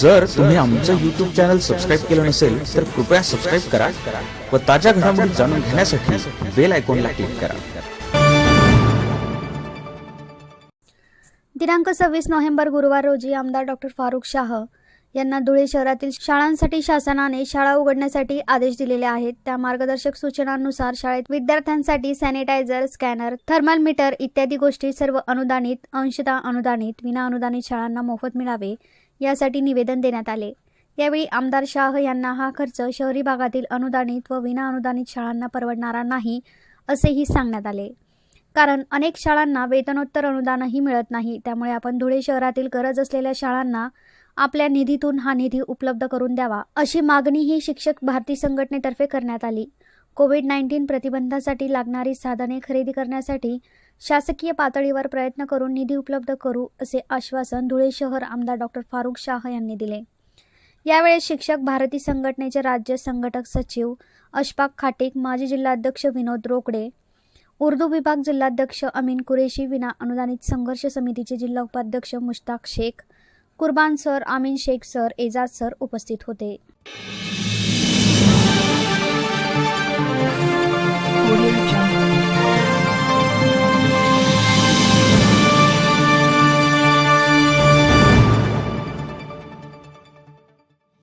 जर तुम्ही आमचं युट्यूब चॅनल सबस्क्राईब केलं नसेल तर कृपया सबस्क्राईब करा व ताज्या घडामोडी जाणून घेण्यासाठी बेल आयकॉनला क्लिक करा. दिनांक सव्वीस नोव्हेंबर गुरुवार रोजी आमदार डॉक्टर फारुख शाह यांना धुळे शहरातील शाळांसाठी शासनाने शाळा उघडण्यासाठी आदेश दिलेले आहेत. त्या मार्गदर्शक सूचनांनुसार शाळेत विद्यार्थ्यांसाठी सॅनिटायझर स्कॅनर थर्मल मीटर इत्यादी गोष्टी सर्व अनुदानित अंशतः अनुदानित विना अनुदानित शाळांना मोफत मिळावे. यासाठी निवेदन देण्यात आले. यावेळी आमदार शाह यांना हा खर्च शहरी भागातील अनुदानित व विना अनुदानित शाळांना परवडणारा नाही असेही सांगण्यात आले. कारण अनेक शाळांना वेतनोत्तर अनुदानही मिळत नाही त्यामुळे आपण धुळे शहरातील गरज असलेल्या शाळांना आपल्या निधीतून हा निधी उपलब्ध करून द्यावा अशी मागणीही शिक्षक भारती संघटनेतर्फे करण्यात आली. कोविड नाईन्टीन प्रतिबंधासाठी लागणारी साधने खरेदी करण्यासाठी शासकीय पातळीवर प्रयत्न करून निधी उपलब्ध करू असे आश्वासन धुळे शहर आमदार डॉक्टर फारुख शाह यांनी दिले. यावेळेस शिक्षक भारती संघटनेचे राज्य संघटक सचिव अशफाक खाटिक माजी जिल्हाध्यक्ष विनोद रोकडे उर्दू विभाग जिल्हाध्यक्ष अमीन कुरेशी विना अनुदानित संघर्ष समितीचे जिल्हा उपाध्यक्ष मुश्ताक शेख कुर्बान सर आमीन शेख सर एजाज सर उपस्थित होते.